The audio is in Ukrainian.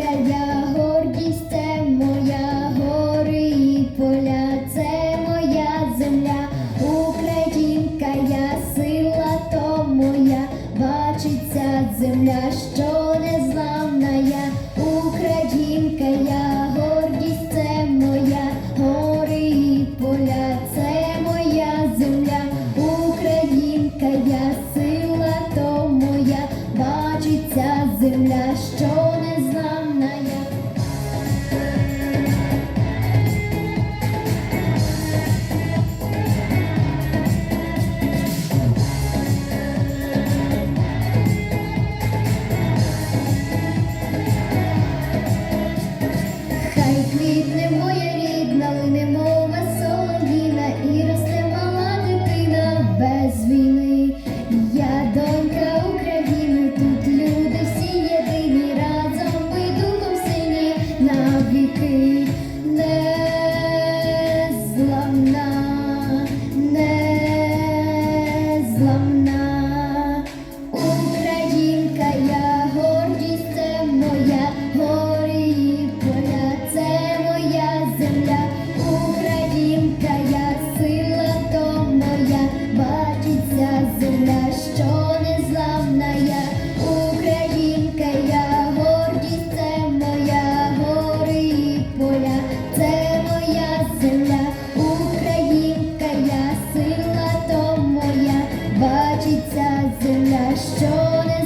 Я гордість, це моя гори і поля, це моя земля, Українка, сила, то моя, бачиться земля, що незламна я, Українка, гордість, це моя, гори і поля, це моя земля, Українка, сила, то моя, бачиться земля, що не знає. night. tyle szczurek.